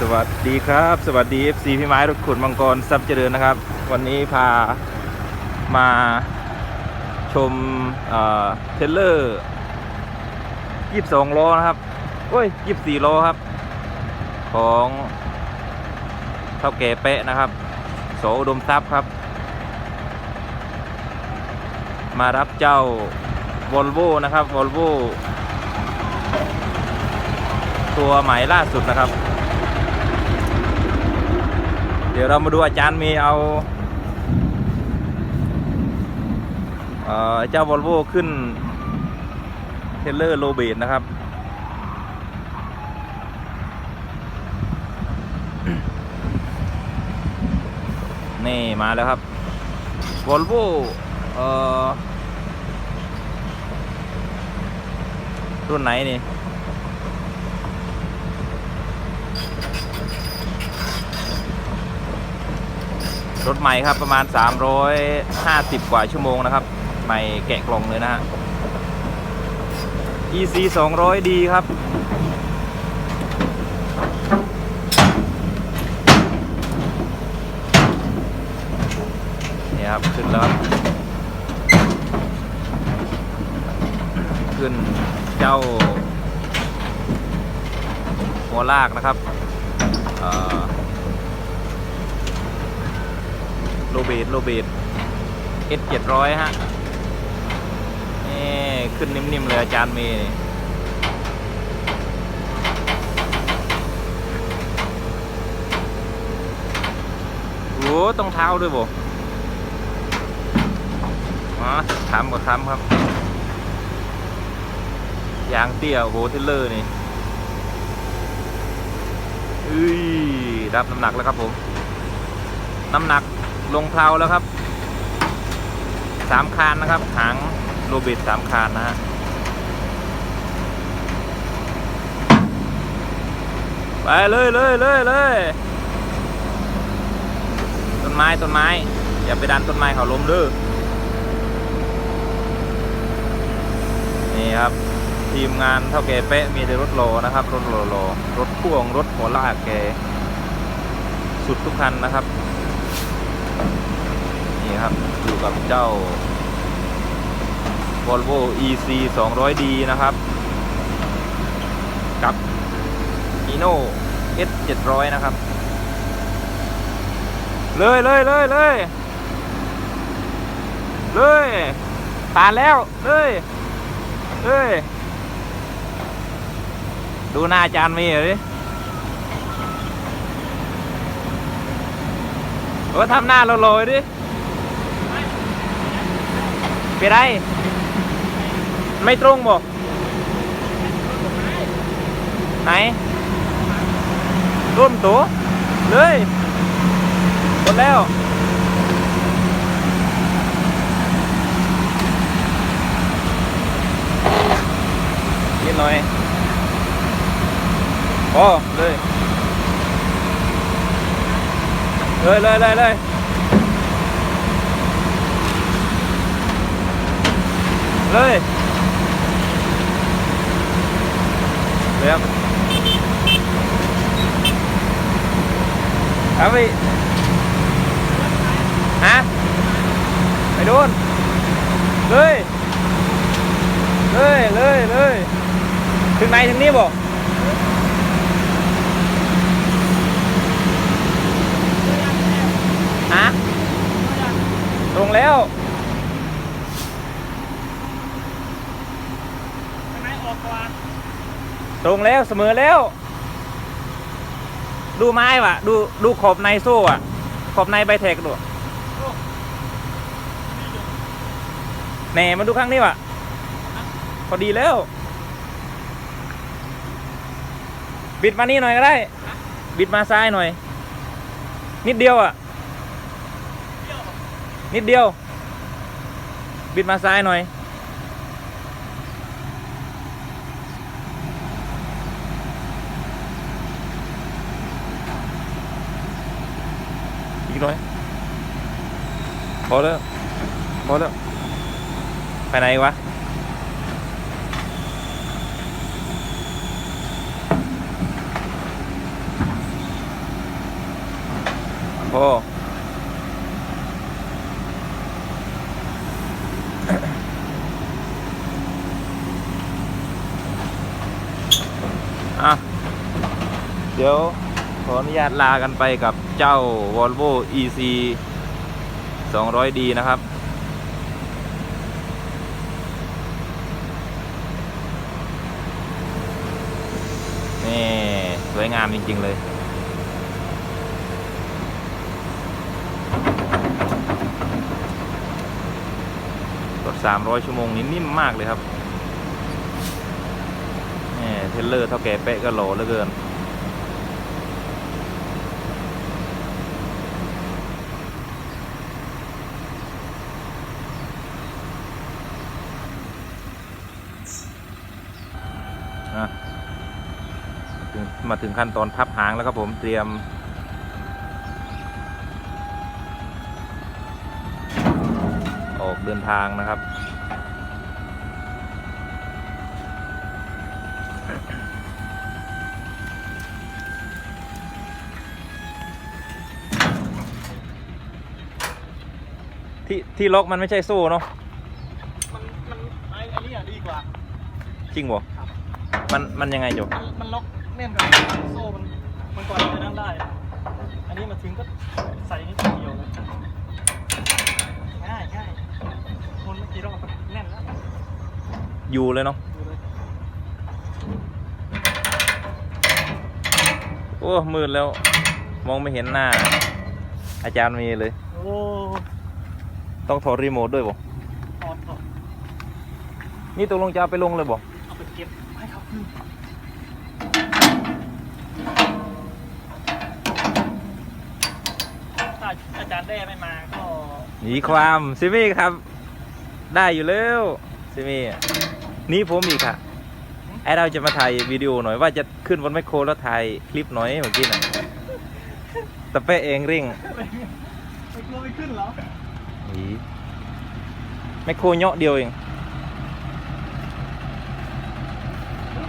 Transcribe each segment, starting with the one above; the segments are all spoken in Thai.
สวัสดีครับ สวัสดี FC พี่ไม้รถขุนมังกรซับเจริญนะครับ วันนี้พามาชมเทรลเลอร์22ล้อนะครับโอ้ย24ล้อครับ ของเท่าแก่เป๊ะนะครับ โสอุดมทรัพย์ครับ มารับเจ้าวอลโวนะครับวอลโวตัวใหม่ล่าสุดนะครับ เดี๋ยวเรามาดูอาจารย์มีเอาเจ้าวอลโวขึ้นเทเลอร์โลเบดนะครับ นี่มาแล้วครับวอลโว่รุ่นไหนนี่ รถใหม่ครับประมาณ 350 กว่าชั่วโมงนะครับ ใหม่แกะกล่องเลยนะฮะ EC 200ดีครับ นี่ครับ ขึ้นแล้วครับขึ้นเจ้า หัวลากนะครับ เอ่อ โลเบดโลเบด S เจ็ดร้อยฮะนี่ขึ้นนิ่มๆเลยอาจารย์เมย์โอ้ต้องเท้าด้วยบ่อ๋อทำก็ทำครับ ยางเตี้ยโหเทเลอร์นี่อุ้ยรับน้ำหนักแล้วครับผม น้ำหนัก ลงเพลาแล้วครับสามคานนะครับ หางโรบิดสามคานนะฮะไปเลยเลยเลยเลยต้นไม้ต้นไม้ อย่าไปดันต้นไม้เขาล้มเด้อนี่ครับ ทีมงานเท่าแกเป๊ะมีแต่รถโลนะครับ รถโลโลรถพ่วงรถหัวลากแก สุดทุกคันนะครับ อยู่กับเจ้า Volvo EC 200D นะครับ กับ Hino S 700นะครับ เลยเลยเลยเลยเลยผ่านแล้วเลยเลยดูหน้าอาจารย์มีเหรอว่าทำหน้าโลอยๆดิ เป็นไร ไม่ตรงบอกไหนร่วมตัวเลยหมดแล้วนิดหน่อยโอ้เลยเลยเลยเลยเลย เลยเรียบเอาไปฮะไปโดนเลยเลยเลยเลยถึงไหนถึงนี้บอกฮะตรงแล้ว ตรงแล้วเสมอแล้ว ดูไม้ว่ะ ดูดูขอบในโซ่อะ ขอบในใบแทกดูแหน่มาดูข้างนี้ว่ะ พอดีแล้วบิดมานี่หน่อยก็ได้ บิดมาซ้ายหน่อย นิดเดียวอะ นิดเดียว บิดมาซ้ายหน่อย หน่อยพอแล้วพอแล้วไปไหนวะนโอ้อะเดี๋ยว ขออนุญาตลากันไปกับเจ้า Volvo EC 200D นะครับ นี่ สวยงามจริง ๆ เลย รถ 300 ชั่วโมงนี้นิ่มมากเลยครับ นี่ เทเลอร์เท่าแก่เป๊ะก็หลเหลือเกิน มาถึงขั้นตอนพับหางแล้วครับผมเตรียม ออกเดินทางนะครับที่ที่ล็อกมันไม่ใช่โซ่เนาะ มันมันไอ้อันนี้อะดีกว่า จริงบ่ครับมันมันยังไงโจมันมันล็อก แน่นกว่าโซ่มันมันก่อนจะนั่งได้ อันนี้มาถึงก็ใส่นิดเดียวเลยง่ายง่ายคนเมื่อกี้รอบแน่นแล้วอยู่เลยเนาะดูเลยโอ้มืดแล้ว มองไม่เห็นหน้า อาจารย์มีเลย โอ้ต้องถอดรีโมทด้วยบ่ถอดถอดนี่ตกลงจะเอาไปลงเลยบ่เอาไปเก็บให้เขาขึ้นถ้า อาจารย์แด้ไม่มาก็หนีความซิมี่ครับ ได้อยู่แล้วซิมี่นี่ผมอีกค่ะไอเราจะมาถ่ายวิดีโอหน่อยว่าจะขึ้นบนแมคโครแล้วถ่ายคลิปหน่อยเมื่อกี้น่ะแต่เป้เองริ่งไม่กลัวไม่ขึ้นเหรอหนีแมคโครเนาะเดียวเอง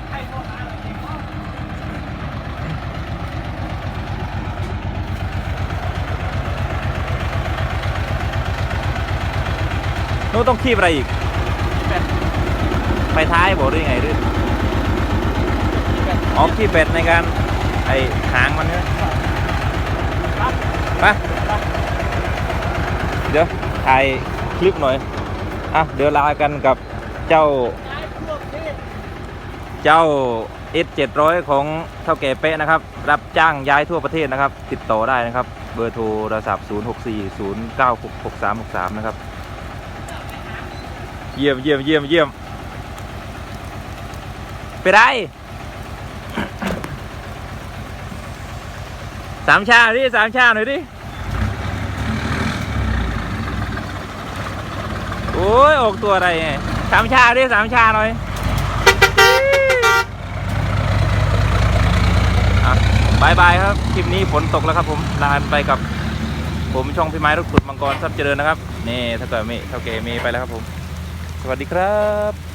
ใครโทรหาอะไรเองวะ นู้นต้องคีบอะไรอีกแบตไปท้ายบอกหรือยังไงหรือแบตอ๋อคีบเป็ดในการไอหางมันเนี่ยครับไปครับเดี๋ยวถ่ายคลิปหน่อยอะเดี๋ยวลากันกับเจ้าย้ายพวกนี้เจ้า S 700 ของเท่าแก่เป๊ะนะครับ รับจ้างย้ายทั่วประเทศนะครับ ติดต่อได้นะครับ เบอร์โทรโทรศัพท์ 0 6 4 0 9 6 6 3 6 3 นะครับ เยี่ยมเยี่ยมเยี่ยมเยี่ยมไปได้สามชาดิสามชาหน่อยดิโอ้ยออกตัวอะไรไงสามชาดิสามชาหน่อยอะบายบายครับ คลิปนี้ฝนตกแล้วครับผมลาไปกับผมช่องพี่ไม้รถขุดมังกรทรัพย์เจริญนะครับ นี่ถ้าเกิดมีเท่าเกมีไปแล้วครับผม สวัสดีครับ